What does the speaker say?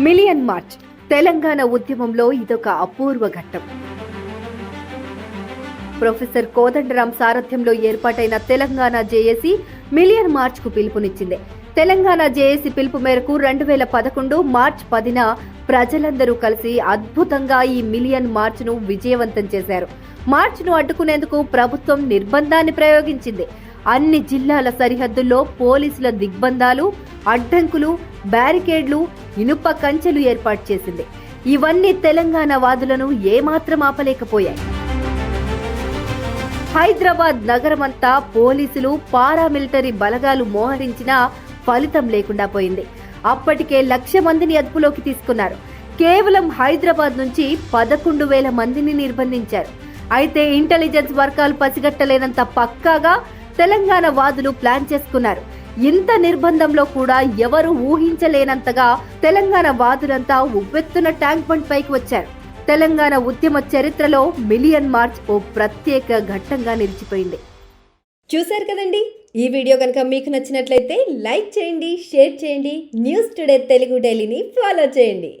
Million March Telangana ఉద్యమంలో ఇదొక అపూర్వ ఘట్టం. ప్రొఫెసర్ కోదండరాం సారథ్యంలో ఏర్పాటైన తెలంగాణ జేఏసీ మిలియన్ మార్చ్కు పిలుపునిచ్చింది. తెలంగాణ జేఏసీ పిలుపు మేరకు రెండు వేల పదకొండు మార్చ్ పదిన ప్రజలందరూ కలిసి అద్భుతంగా ఈ మిలియన్ మార్చ్ను విజయవంతం చేశారు. మార్చ్ను అడ్డుకునేందుకు ప్రభుత్వం నిర్బంధాన్ని ప్రయోగించింది. అన్ని జిల్లాల సరిహద్దుల్లో పోలీసుల దిగ్బంధాలు అడ్డంకులు బ్యారికేడ్లు ఇనుప కంచెలు ఏర్పాటు చేసింది. ఇవన్నీ తెలంగాణ వాదులను ఏమాత్రం ఆపలేకపోయాయి. హైదరాబాద్ నగరమంతా పోలీసులు పారామిలిటరీ బలగాలు మోహరించినా ఫలితం లేకుండా పోయింది. అప్పటికే లక్ష మందిని అదుపులోకి తీసుకున్నారు. కేవలం హైదరాబాద్ నుంచి పదకొండు వేల మందిని నిర్బంధించారు. అయితే ఇంటెలిజెన్స్ వర్గాలు పసిగట్టలేనంత పక్కాగా తెలంగాణ వాదులు ప్లాన్ చేసుకున్నారు. ఇంత నిర్బంధంలో కూడా ఎవరు ఊహించలేనంతగా తెలంగాణ వాదులంతా ఉవ్వెత్తున ట్యాంక్ బండ్ పైకి వచ్చారు. తెలంగాణ ఉద్యమ చరిత్రలో మిలియన్ మార్చ్ ఓ ప్రత్యేక ఘట్టంగా నిలిచిపోయింది. చూశారు కదండి? ఈ వీడియో కనుక మీకు నచ్చినట్లయితే లైక్ చేయండి షేర్ చేయండి న్యూస్ టుడే తెలుగు డైలీని ఫాలో చేయండి.